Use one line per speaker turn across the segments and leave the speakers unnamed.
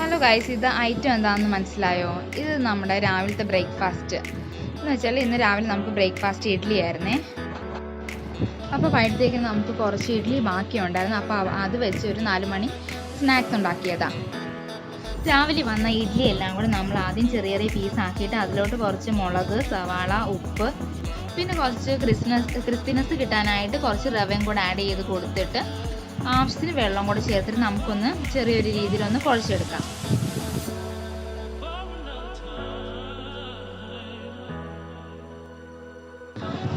Hello guys ഇത് item എന്താണെന്ന് മനസ്സിലായോ? ഇത് നമ്മുടെ രാവിലത്തെ ബ്രേക്ക്ഫാസ്റ്റ് എന്ന് വെച്ചാൽ ഇന്ന് രാവിലെ നമുക്ക് ബ്രേക്ക്ഫാസ്റ്റ് ഇഡ്ഡലി ആയിരുന്നേ. അപ്പോൾ വൈകിട്ടത്തേക്ക് നമുക്ക് കുറച്ച് ഇഡ്ഡലി ബാക്കിയുണ്ടായിരുന്നു. അപ്പോൾ അത് വെച്ച് ഒരു നാല് മണി സ്നാക്സ് ഉണ്ടാക്കിയതാണ് രാവിലെ വന്ന ഇഡ്ഡലി എല്ലാം കൂടെ നമ്മൾ ആദ്യം ചെറിയ ചെറിയ പീസ് ആക്കിയിട്ട് അതിലോട്ട് കുറച്ച് മുളക് സവാള ഉപ്പ് പിന്നെ കുറച്ച് ക്രിസ്മസ് ക്രിസ്പിനെസ് കിട്ടാനായിട്ട് കുറച്ച് റവയും കൂടെ ആഡ് ചെയ്ത് കൊടുത്തിട്ട് ആവശ്യത്തിന് വെള്ളം കൂടെ ചേർത്തിട്ട് നമുക്കൊന്ന് ചെറിയൊരു രീതിയിലൊന്ന് കുഴച്ചെടുക്കാം.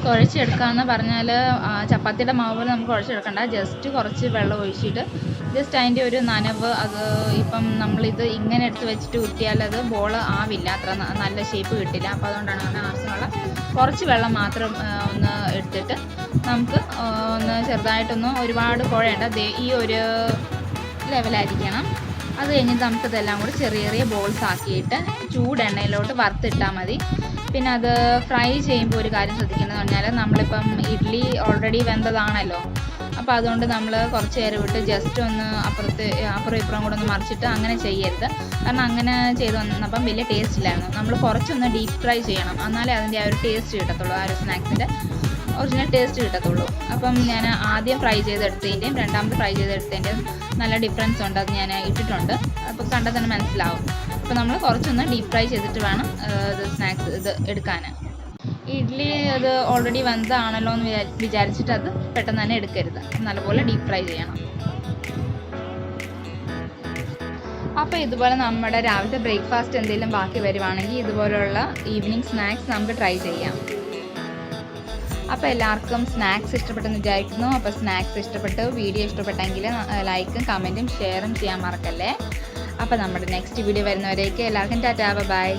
കുഴച്ചെടുക്കാന്ന് പറഞ്ഞാൽ ചപ്പാത്തിയുടെ മാവ് പോലെ നമുക്ക് കുഴച്ചെടുക്കണ്ട. ജസ്റ്റ് കുറച്ച് വെള്ളം ഒഴിച്ചിട്ട് ജസ്റ്റ് അതിന്റെ ഒരു നനവ് അത് ഇപ്പം നമ്മളിത് ഇങ്ങനെ എടുത്ത് വെച്ചിട്ട് കുത്തിയാൽ അത് ബോൾ ആവില്ല അത്ര നല്ല ഷേപ്പ് കിട്ടില്ല. അപ്പോൾ അതുകൊണ്ടാണ് അങ്ങനെ ആവശ്യമുള്ള കുറച്ച് വെള്ളം മാത്രം ഒന്ന് എടുത്തിട്ട് നമുക്ക് ഒന്ന് ചെറുതായിട്ടൊന്ന് ഒരുപാട് കുഴയേണ്ട ഈ ഒരു ലെവലായിരിക്കണം. അത് കഴിഞ്ഞിട്ട് നമുക്കിതെല്ലാം കൂടി ചെറിയ ചെറിയ ബോൾസ് ആക്കിയിട്ട് ചൂടെണ്ണയിലോട്ട് വറുത്തിട്ടാൽ മതി. പിന്നെ അത് ഫ്രൈ ചെയ്യുമ്പോൾ ഒരു കാര്യം ശ്രദ്ധിക്കുന്നത് പറഞ്ഞാൽ നമ്മളിപ്പം ഇഡ്ഡലി ഓൾറെഡി വെന്തതാണല്ലോ. അപ്പോൾ അതുകൊണ്ട് നമ്മൾ കുറച്ച് നേരം വിട്ട് ജസ്റ്റ് ഒന്ന് അപ്പുറത്ത് അപ്പുറം ഇപ്പുറം കൂടെ ഒന്ന് മറിച്ചിട്ട് അങ്ങനെ ചെയ്യരുത്. കാരണം അങ്ങനെ ചെയ്ത് വന്നപ്പം വലിയ ടേസ്റ്റ് ഇല്ലായിരുന്നു. നമ്മൾ കുറച്ചൊന്ന് ഡീപ് ഫ്രൈ ചെയ്യണം. എന്നാലേ അതിന്റെ ആ ഒരു ടേസ്റ്റ് കിട്ടത്തുള്ളൂ ആ ഒരു സ്നാക്സിന്റെ ഒറിജിനൽ ടേസ്റ്റ് കിട്ടത്തുള്ളൂ. അപ്പം ഞാൻ ആദ്യം ഫ്രൈ ചെയ്തെടുത്തതിന്റെയും രണ്ടാമത് ഫ്രൈ ചെയ്തെടുത്തതിന്റെയും നല്ല ഡിഫറൻസ് ഉണ്ട്. അത് ഞാൻ ഇട്ടിട്ടുണ്ട്. അപ്പോൾ കണ്ടാൽ തന്നെ മനസ്സിലാവും. അപ്പോൾ നമ്മൾ കുറച്ചൊന്ന് ഡീപ്പ് ഫ്രൈ ചെയ്തിട്ട് വേണം ഇത് സ്നാക്സ് ഇത് എടുക്കാൻ ഇഡ്ഡലി അത് ഓൾറെഡി വന്നതാണല്ലോ എന്ന് വിചാ- വിചാരിച്ചിട്ട് അത് പെട്ടെന്ന് തന്നെ എടുക്കരുത്. നല്ലപോലെ ഡീപ്പ് ഫ്രൈ ചെയ്യണം. അപ്പോൾ ഇതുപോലെ നമ്മുടെ രാവിലത്തെ ബ്രേക്ക്ഫാസ്റ്റ് എന്തെങ്കിലും ബാക്കി വരുവാണെങ്കിൽ ഇതുപോലെയുള്ള ഈവനിങ് സ്നാക്സ് നമുക്ക് ട്രൈ ചെയ്യാം. അപ്പോൾ എല്ലാവർക്കും സ്നാക്സ് ഇഷ്ടപ്പെട്ടെന്ന് വിചാരിക്കുന്നു. അപ്പോൾ സ്നാക്സ് ഇഷ്ടപ്പെട്ട് വീഡിയോ ഇഷ്ടപ്പെട്ടെങ്കിൽ ലൈക്കും കമന്റും ഷെയറും ചെയ്യാൻ മറക്കല്ലേ. അപ്പോൾ നമ്മുടെ നെക്സ്റ്റ് വീഡിയോ വരുന്നവരേക്ക് എല്ലാവർക്കും ടാറ്റാ ബൈ